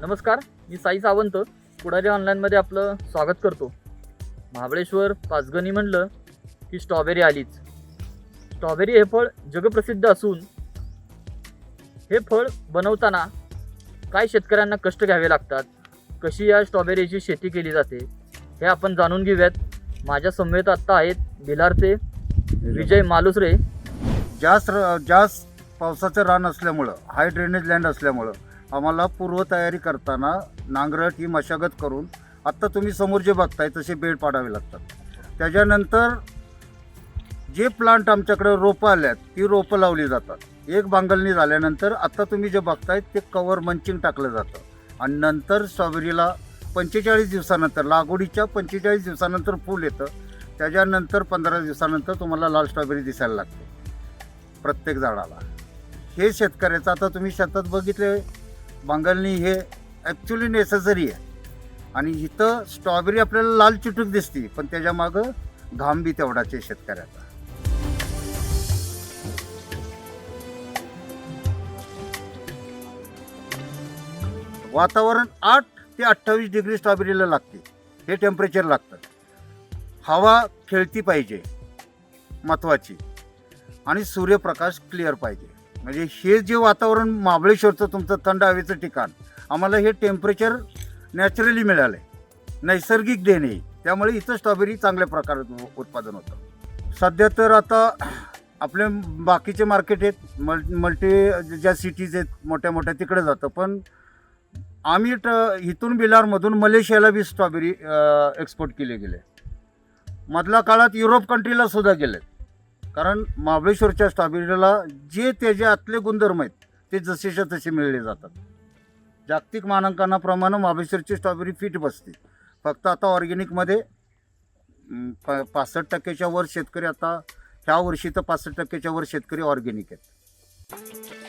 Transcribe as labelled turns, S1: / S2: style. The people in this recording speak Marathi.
S1: नमस्कार मी साई सावंत. पुढारी ऑनलाईनमध्ये आपलं स्वागत करतो. महाबळेश्वर पाचगणी म्हणलं की स्ट्रॉबेरी आलीच. स्ट्रॉबेरी हे फळ जगप्रसिद्ध असून हे फळ बनवताना काय शेतकऱ्यांना कष्ट घ्यावे लागतात? कशी या स्ट्रॉबेरीची शेती केली जाते? हे आपण जाणून घेऊयात. माझ्या समवेत आत्ता आहेत भिलारचे विजय मालुसरे.
S2: जास्त र- जास्त पावसाचं रान असल्यामुळं हाय ड्रेनेज लँड असल्यामुळं आम्हाला पूर्वतयारी करताना नांगरट ही मशागत करून आत्ता तुम्ही समोर जे बघताय तसे बेड पाडावे लागतात. त्याच्यानंतर जे प्लांट आमच्याकडे रोपं आल्यात ती रोपं लावली जातात. एक बांगलनी झाल्यानंतर आत्ता तुम्ही जे बघताय ते कवर मंचिंग टाकलं जातं. आणि नंतर स्ट्रॉबेरीला पंचेचाळीस दिवसानंतर लागवडीच्या पंचेचाळीस दिवसानंतर फूल येतं. त्याच्यानंतर पंधरा दिवसानंतर तुम्हाला लाल स्ट्रॉबेरी दिसायला लागते. प्रत्येक झाडाला. हे शेतकऱ्याचं आता तुम्ही शेतात बघितले बांगलनी हे ॲक्च्युली नेसेसरी आहे. आणि इथं स्ट्रॉबेरी आपल्याला लाल चिटूक दिसते पण त्याच्या मागं घाम बी तेवढाच आहे शेतकऱ्याचा. वातावरण आठ ते अठ्ठावीस डिग्री स्ट्रॉबेरीला लागते. हे टेम्परेचर लागतं. हवा खेळती पाहिजे. महत्त्वाची आणि सूर्यप्रकाश क्लिअर पाहिजे. म्हणजे हे जे वातावरण महाबळेश्वरचं तुमचं थंड हवेचं ठिकाण आम्हाला हे टेम्परेचर नॅचरली मिळालं आहे नैसर्गिक देणे त्यामुळे इथं स्ट्रॉबेरी चांगल्या प्रकारे उत्पादन होतं. सध्या तर आता आपले बाकीचे मार्केट आहेत. मल मल्टी ज्या सिटीज आहेत मोठ्या मोठ्या तिकडे जातं. पण आम्ही ट इथून बिलारमधून मलेशियाला बी स्ट्रॉबेरी एक्सपोर्ट केले गेले. मधल्या काळात युरोप कंट्रीला सुद्धा गेलेत. कारण महाबळेश्वरच्या स्ट्रॉबेरीला जे त्याचे आतले गुणधर्म आहेत ते जसेच्या तसे मिळले जातात. जागतिक मानांकनाप्रमाणे महाबळेश्वरची स्ट्रॉबेरी फिट बसते. फक्त आता ऑर्गॅनिकमध्ये प पासष्ट टक्क्याच्या वर शेतकरी आता ह्या वर्षी तर पासष्ट टक्क्याच्या वर शेतकरी ऑर्गॅनिक आहेत.